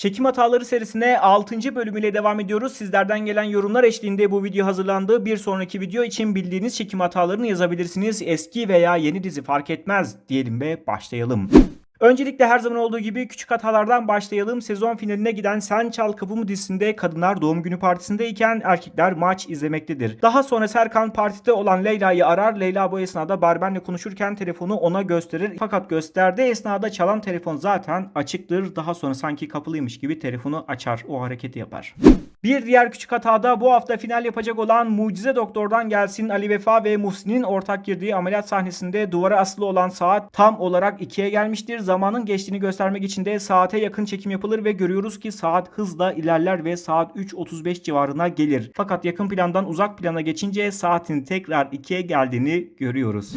Çekim hataları serisine 6. bölümüyle devam ediyoruz. Sizlerden gelen yorumlar eşliğinde bu video hazırlandı. Bir sonraki video için bildiğiniz çekim hatalarını yazabilirsiniz. Eski veya yeni dizi fark etmez diyelim ve başlayalım. Öncelikle her zaman olduğu gibi küçük hatalardan başlayalım. Sezon finaline giden Sen Çal Kapımı dizisinde kadınlar doğum günü partisindeyken erkekler maç izlemektedir. Daha sonra Serkan partide olan Leyla'yı arar. Leyla bu esnada Barben'le konuşurken telefonu ona gösterir. Fakat gösterdiği esnada çalan telefon zaten açıktır. Daha sonra sanki kapalıymış gibi telefonu açar. O hareketi yapar. Bir diğer küçük hatada bu hafta final yapacak olan Mucize Doktor'dan gelsin Ali Vefa ve Muhsin'in ortak girdiği ameliyat sahnesinde duvara asılı olan saat tam olarak 2'ye gelmiştir. Zamanın geçtiğini göstermek için de saate yakın çekim yapılır ve görüyoruz ki saat hızla ilerler ve saat 3.35 civarına gelir. Fakat yakın plandan uzak plana geçince saatin tekrar 2'ye geldiğini görüyoruz.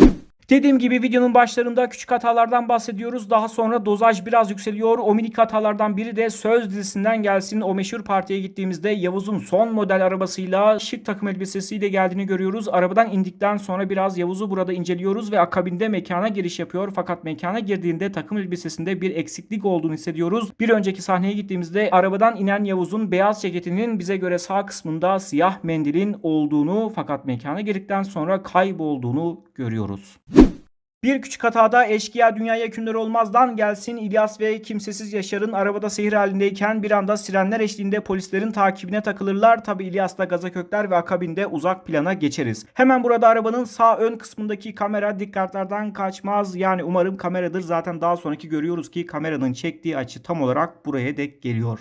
Dediğim gibi videonun başlarında küçük hatalardan bahsediyoruz. Daha sonra dozaj biraz yükseliyor. O minik hatalardan biri de Söz dizisinden gelsin. O meşhur partiye gittiğimizde Yavuz'un son model arabasıyla şık takım elbisesiyle geldiğini görüyoruz. Arabadan indikten sonra biraz Yavuz'u burada inceliyoruz ve akabinde mekana giriş yapıyor. Fakat mekana girdiğinde takım elbisesinde bir eksiklik olduğunu hissediyoruz. Bir önceki sahneye gittiğimizde arabadan inen Yavuz'un beyaz ceketinin bize göre sağ kısmında siyah mendilin olduğunu fakat mekana girdikten sonra kaybolduğunu görüyoruz. Bir küçük hatada eşkıya dünyaya hükümdar olmazdan gelsin İlyas ve kimsesiz Yaşar'ın arabada seyir halindeyken bir anda sirenler eşliğinde polislerin takibine takılırlar. Tabi İlyas da gaza kökler ve akabinde uzak plana geçeriz. Hemen burada arabanın sağ ön kısmındaki kamera dikkatlerden kaçmaz. Yani umarım kameradır. Zaten daha sonraki görüyoruz ki kameranın çektiği açı tam olarak buraya dek geliyor.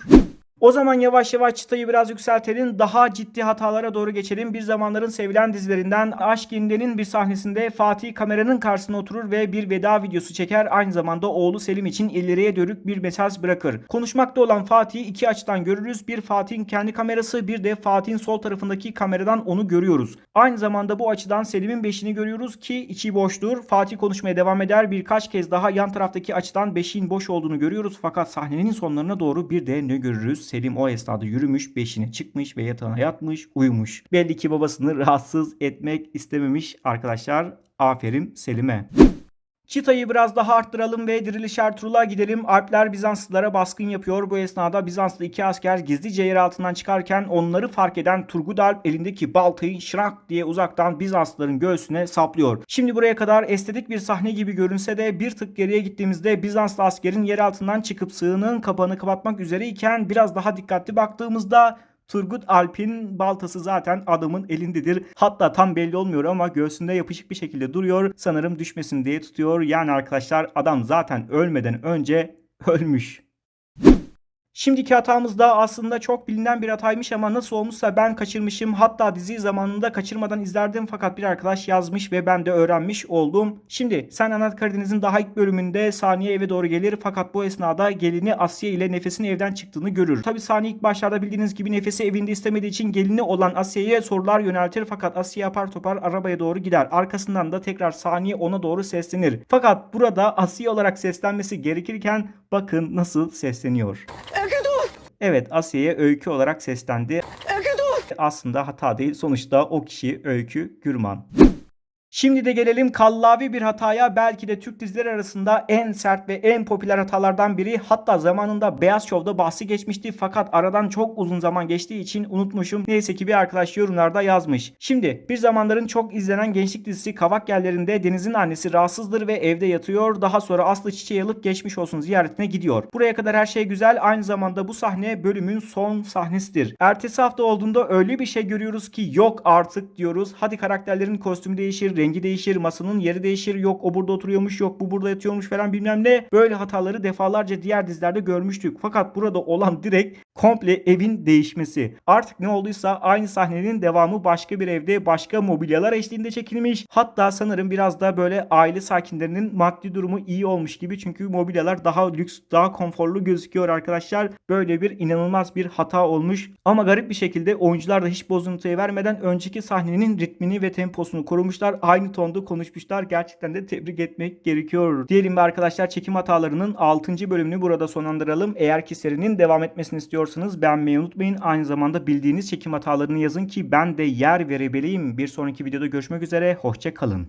O zaman yavaş yavaş çıtayı biraz yükseltelim. Daha ciddi hatalara doğru geçelim. Bir zamanların sevilen dizilerinden Aşk Yeniden bir sahnesinde Fatih kameranın karşısına oturur ve bir veda videosu çeker. Aynı zamanda oğlu Selim için ileriye dönük bir mesaj bırakır. Konuşmakta olan Fatih'i iki açıdan görürüz. Bir Fatih'in kendi kamerası bir de Fatih'in sol tarafındaki kameradan onu görüyoruz. Aynı zamanda bu açıdan Selim'in beşini görüyoruz ki içi boştur. Fatih konuşmaya devam eder. Birkaç kez daha yan taraftaki açıdan beşiğin boş olduğunu görüyoruz. Fakat sahnenin sonlarına doğru bir de ne görürüz? Selim o esnada yürümüş, beşine çıkmış ve yatağına yatmış, uyumuş. Belli ki babasını rahatsız etmek istememiş arkadaşlar. Aferin Selim'e. Çıtayı biraz daha arttıralım ve Diriliş Ertuğrul'a gidelim. Alpler Bizanslılara baskın yapıyor. Bu esnada Bizanslı iki asker gizlice yer altından çıkarken onları fark eden Turgut Alp elindeki baltayı şırak diye uzaktan Bizanslıların göğsüne saplıyor. Şimdi buraya kadar estetik bir sahne gibi görünse de bir tık geriye gittiğimizde Bizanslı askerin yer altından çıkıp sığının kapağını kapatmak üzereyken biraz daha dikkatli baktığımızda Turgut Alp'in baltası zaten adamın elindedir. Hatta tam belli olmuyor ama göğsünde yapışık bir şekilde duruyor. Sanırım düşmesin diye tutuyor. Yani arkadaşlar adam zaten ölmeden önce ölmüş. Şimdiki hatamız da aslında çok bilinen bir hataymış ama nasıl olmuşsa ben kaçırmışım. Hatta dizi zamanında kaçırmadan izlerdim fakat bir arkadaş yazmış ve ben de öğrenmiş oldum. Şimdi Sen Anlat Karadeniz'in daha ilk bölümünde Saniye eve doğru gelir fakat bu esnada gelini Asya ile Nefes'in evden çıktığını görür. Tabi Saniye ilk başlarda bildiğiniz gibi Nefes'i evinde istemediği için gelini olan Asya'ya sorular yöneltir fakat Asya yapar topar arabaya doğru gider. Arkasından da tekrar Saniye ona doğru seslenir. Fakat burada Asya olarak seslenmesi gerekirken bakın nasıl sesleniyor. Evet Asya'ya öykü olarak seslendi. Aslında hata değil. Sonuçta o kişi Öykü Gürman. Şimdi de gelelim kallavi bir hataya belki de Türk dizileri arasında en sert ve en popüler hatalardan biri hatta zamanında Beyaz Show'da bahsi geçmişti fakat aradan çok uzun zaman geçtiği için unutmuşum. Neyse ki bir arkadaş yorumlarda yazmış. Şimdi bir zamanların çok izlenen gençlik dizisi Kavak Yerlerinde Deniz'in annesi rahatsızdır ve evde yatıyor. Daha sonra Aslı çiçeği alıp geçmiş olsun ziyaretine gidiyor. Buraya kadar her şey güzel aynı zamanda bu sahne bölümün son sahnesidir. Ertesi hafta olduğunda öyle bir şey görüyoruz ki yok artık diyoruz. Hadi karakterlerin kostümü değişir, rengi değişir, masanın yeri değişir. Yok o burada oturuyormuş, yok bu burada yatıyormuş falan bilmem ne. Böyle hataları defalarca diğer dizilerde görmüştük. Fakat burada olan direkt komple evin değişmesi. Artık ne olduysa aynı sahnenin devamı başka bir evde başka mobilyalar eşliğinde çekilmiş. Hatta sanırım biraz da böyle aile sakinlerinin maddi durumu iyi olmuş gibi. Çünkü mobilyalar daha lüks, daha konforlu gözüküyor arkadaşlar. Böyle bir inanılmaz bir hata olmuş. Ama garip bir şekilde oyuncular da hiç bozuntuya vermeden önceki sahnenin ritmini ve temposunu korumuşlar. Aynı tonda konuşmuşlar. Gerçekten de tebrik etmek gerekiyor. Diyelim ve arkadaşlar çekim hatalarının 6. bölümünü burada sonlandıralım. Eğer ki serinin devam etmesini istiyorsanız beğenmeyi unutmayın. Aynı zamanda bildiğiniz çekim hatalarını yazın ki ben de yer verebileyim. Bir sonraki videoda görüşmek üzere. Hoşça kalın.